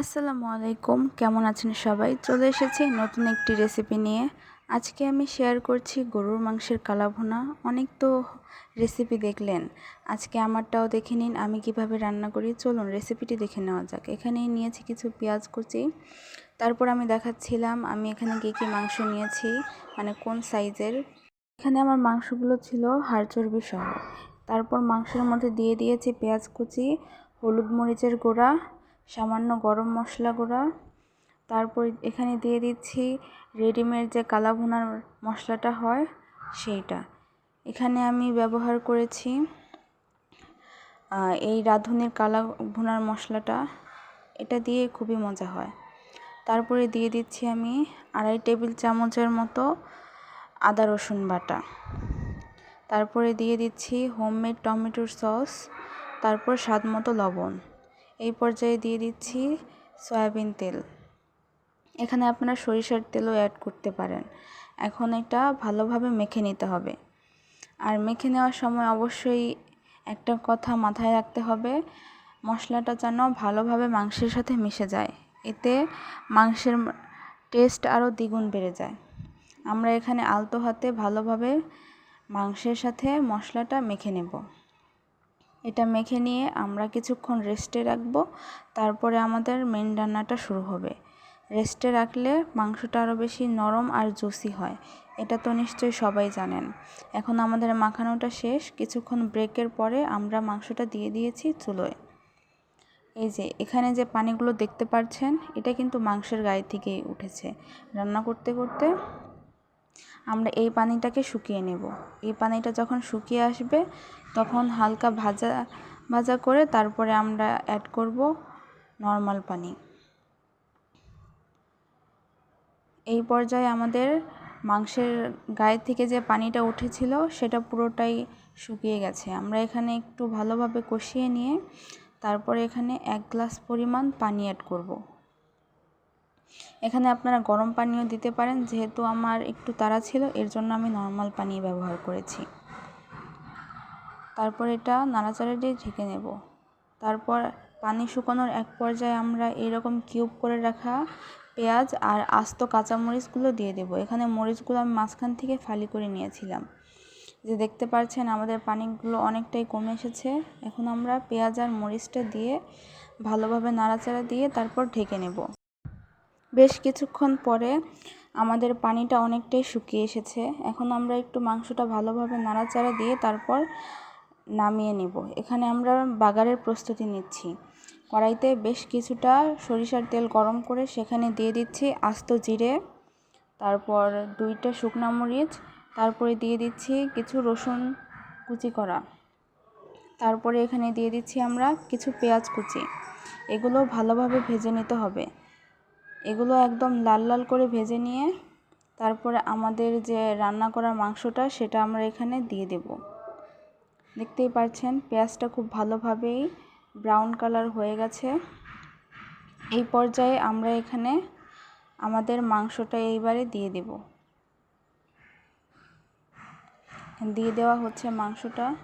আসসালামু আলাইকুম, কেমন আছেন সবাই? চলে এসেছি নতুন একটি রেসিপি নিয়ে। আজকে আমি শেয়ার করছি গরুর মাংসের কালাভুনা। অনেক তো রেসিপি দেখলেন। আজকে আমারটাও দেখে নিন, আমি কীভাবে রান্না করি। চলুন রেসিপিটি দেখে নেওয়া যাক। এখানে নিয়েছি কিছু পেঁয়াজ কুচি। তারপর আমি দেখাচ্ছিলাম, আমি এখানে কী কী মাংস নিয়েছি মানে কোন সাইজের। এখানে আমার মাংসগুলো ছিল হাড় চর্বি সহ। তারপর মাংসের মধ্যে দিয়ে দিয়েছি পেঁয়াজ কুচি, হলুদ মরিচের গুঁড়া সামান্য গরম মশলা গুঁড়া। তারপর এখানে দিয়ে দিচ্ছি রেডিমেড যে কালা ভুনার মশলাটা হয় সেইটা। এখানে আমি ব্যবহার করেছি এই রাঁধুনির কালা ভুনার মশলাটা। এটা দিয়ে খুবই মজা হয়। তারপরে দিয়ে দিচ্ছি আমি আড়াই টেবিল চামচের মতো আদা রসুন বাটা। তারপরে দিয়ে দিচ্ছি হোমমেড টমেটোর সস। তারপর স্বাদ মতো লবণ। এই পর্যায়ে দিয়ে দিচ্ছি সয়াবিন তেল। এখানে আপনারা সরিষার তেলও অ্যাড করতে পারেন। এখন এটা ভালোভাবে মেখে নিতে হবে। আর মেখে নেওয়ার সময় অবশ্যই একটা কথা মাথায় রাখতে হবে, মশলাটা যেন ভালোভাবে মাংসের সাথে মিশে যায়। এতে মাংসের টেস্ট আরও দ্বিগুণ বেড়ে যায়। আমরা এখানে আলতো হাতে ভালোভাবে মাংসের সাথে মশলাটা মেখে নেব। এটা মেখে নিয়ে আমরা কিছুক্ষণ রেস্টে রাখব। তারপরে আমাদের মেন রান্নাটা শুরু হবে। রেস্টে রাখলে মাংসটা আরও বেশি নরম আর জুসি হয়। এটা তো নিশ্চয়ই সবাই জানেন। এখন আমাদের মাখানোটা শেষ। কিছুক্ষণ ব্রেকের পরে আমরা মাংসটা দিয়ে দিয়েছি চুলোয়। এই যে, এখানে যে পানিগুলো দেখতে পাচ্ছেন, এটা কিন্তু মাংসের গায়ে থেকেই উঠেছে। রান্না করতে করতে আমরা এই পানিটাকে শুকিয়ে নেব। এই পানিটা যখন শুকিয়ে আসবে, তখন হালকা ভাজা ভাজা করে তারপরে আমরা অ্যাড করব নর্মাল পানি। এই পর্যায়ে আমাদের মাংসের গায়ে থেকে যে পানিটা উঠেছিল, সেটা পুরোটাই শুকিয়ে গেছে। আমরা এখানে একটু ভালোভাবে কষিয়ে নিয়ে তারপরে এখানে এক গ্লাস পরিমাণ পানি অ্যাড করব। এখানে আপনারা গরম পানিও দিতে পারেন, যেহেতু আমার একটু তাড়া ছিল, এর জন্য আমি নর্মাল পানি ব্যবহার করেছি। তারপর এটা নাড়াচাড়া দিয়ে ঢেকে নেব। তারপর পানি শুকানোর এক পর্যায়ে আমরা এরকম কিউব করে রাখা পেঁয়াজ আর আস্ত কাঁচামরিচগুলো দিয়ে দেবো। এখানে মরিচগুলো আমি মাঝখান থেকে ফালি করে নিয়েছিলাম। যে দেখতে পাচ্ছেন, আমাদের পানিগুলো অনেকটাই কমে এসেছে। এখন আমরা পেঁয়াজ আর মরিচটা দিয়ে ভালোভাবে নাড়াচাড়া দিয়ে তারপর ঢেকে নেব। বেশ কিছুক্ষণ পরে আমাদের পানিটা অনেকটাই শুকিয়ে এসেছে। এখন আমরা একটু মাংসটা ভালোভাবে নাড়াচাড়া দিয়ে তারপর নামিয়ে নেব। এখানে আমরা বাগারের প্রস্তুতি নিচ্ছি। কড়াইতে বেশ কিছুটা সরিষার তেল গরম করে সেখানে দিয়ে দিচ্ছি আস্ত জিরে, তারপর দুইটা শুকনা মরিচ, তারপরে দিয়ে দিচ্ছি কিছু রসুন কুচি করা। তারপরে এখানে দিয়ে দিচ্ছি আমরা কিছু পেঁয়াজ কুচি। এগুলো ভালোভাবে ভেজে নিতে হবে। এগুলো একদম লাল লাল করে ভেজে নিয়ে তারপরে আমাদের যে রান্না করা মাংসটা সেটা আমরা এখানে দিয়ে দেব। দেখতেই পাচ্ছেন, পেঁয়াজটা খুব ভালোভাবেই ব্রাউন কালার হয়ে গেছে। এই পর্যায়ে আমরা এখানে আমাদের মাংসটা এইবারে দিয়ে দেব। দিয়ে দেওয়া হচ্ছে মাংসটা।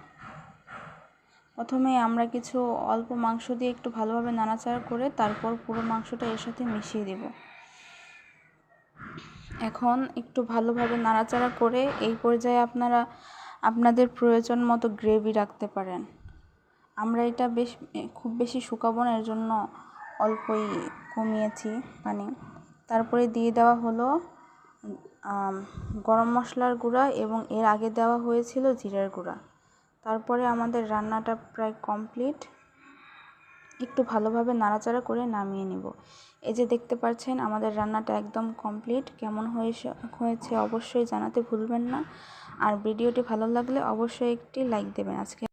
প্রথমে আমরা কিছু অল্প মাংস দিয়ে একটু ভালোভাবে নাড়াচাড়া করে তারপর পুরো মাংসটা এর সাথে মিশিয়ে দেব। এখন একটু ভালোভাবে নাড়াচাড়া করে এই পর্যায়ে আপনারা, আপনাদের প্রয়োজন মতো গ্রেভি রাখতে পারেন। আমরা এটা বেশ, খুব বেশি শুকাবো না, এর জন্য অল্পই কমিয়েছি পানি। তারপরে দিয়ে দেওয়া হলো গরম মশলার গুঁড়া এবং এর আগে দেওয়া হয়েছিল জিরার গুঁড়া। তারপরে আমাদের রান্নাটা প্রায় কমপ্লিট। একটু ভালোভাবে নাড়াচাড়া করে নামিয়ে নিব। এই যে দেখতে পাচ্ছেন, আমাদের রান্নাটা একদম কমপ্লিট। কেমন হয়েছে হয়েছে অবশ্যই জানাতে ভুলবেন না। আর ভিডিওটি ভালো লাগলে অবশ্যই একটি লাইক দেবেন আজকে।